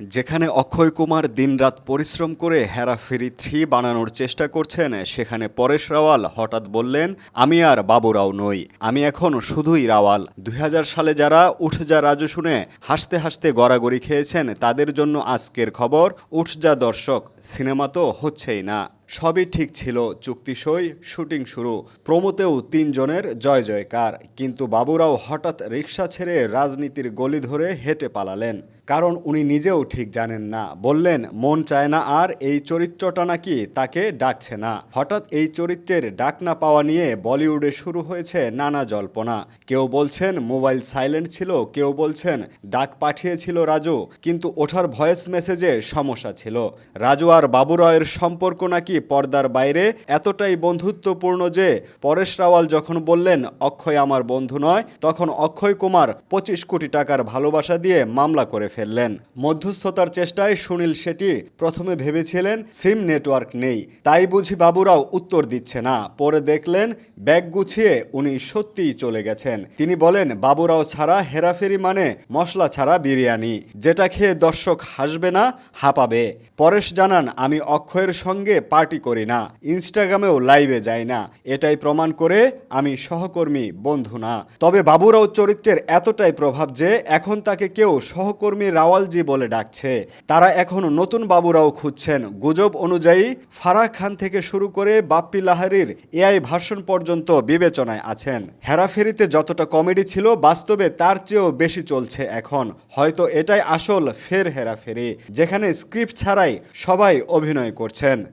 যেখানে অক্ষয় কুমার দিনরাত পরিশ্রম করে হেরাফেরি থ্রি বানানোর চেষ্টা করছেন, সেখানে পরেশ রাওয়াল হঠাৎ বললেন, আমি আর বাবুরাও নই, আমি এখন শুধুই রাওয়াল। দুই হাজার সালে যারা উঠ যা রাজু শুনে হাসতে হাসতে গড়াগড়ি খেয়েছেন, তাদের জন্য আজকের খবর উঠ যা দর্শক, সিনেমা তো হচ্ছেই না। সবই ঠিক ছিল, চুক্তি সই, শুটিং শুরু। প্রমোতেও তিনজনের জয় জয়কার। কিন্তু বাবুরাও হঠাৎ রিক্সা ছেড়ে রাজনীতির গলি ধরে হেঁটে পালালেন। কারণ উনি নিজেও ঠিক জানেন না। বললেন, মন চায় না আর এই চরিত্রটা নাকি তাকে ডাকছে না। হঠাৎ এই চরিত্রের ডাক না পাওয়া নিয়ে বলিউডে শুরু হয়েছে নানা জল্পনা। কেউ বলছেন, মোবাইল সাইলেন্ট ছিল, কেউ বলছেন, ডাক পাঠিয়েছিল রাজু। কিন্তু ওঠার ভয়েস মেসেজে সমস্যা ছিল। রাজু আর বাবুরায়ের সম্পর্ক নাকি পর্দার বাইরে? এতটাই বন্ধুত্বপূর্ণ যে, পরেশ রাওয়াল যখন বললেন, অক্ষয় আমার বন্ধু নয়, তখন অক্ষয় কুমার পঁচিশ কোটি টাকার ভালোবাসা দিয়ে মামলা করে ফেললেন। মধ্যস্থতার চেষ্টায় সুনীল শেঠি প্রথমে ভেবেছিলেন, সিম নেটওয়ার্ক নেই। তাই বুঝি বাবুরাও উত্তর দিচ্ছে না। পরে দেখলেন, ব্যাগ গুছিয়ে উনি সত্যিই চলে গেছেন। তিনি বলেন, বাবুরাও ছাড়া হেরাফেরি মানে মশলা ছাড়া বিরিয়ানি। যেটা খেয়ে দর্শক হাসবে না, হাঁপাবে। পরেশ জানান, আমি অক্ষয়ের সঙ্গে পার্টি করি না ইনস্টাগ্রামেও লাইভে যাই না। এটাই প্রমাণ করে আমি সহকর্মী বন্ধু না। তবে বাবুরাও চরিত্রের এতটাই প্রভাব যে এখন তাকে কেউ সহকর্মী রাওয়ালজি বলে ডাকছে। তারা এখন নতুন বাবুরাও খুঁজছেন। গুজব অনুযায়ী ফারাহ খান থেকে শুরু করে বাপ্পি লাহারির এআই ভার্সন পর্যন্ত বিবেচনায় আছেন। হেরাফেরিতে যতটা কমেডি ছিল, বাস্তবে তার চেয়েও বেশি চলছে এখন। হয়তো এটাই আসল ফের হেরাফেরি যেখানে স্ক্রিপ্ট ছাড়াই সবাই অভিনয় করছেন।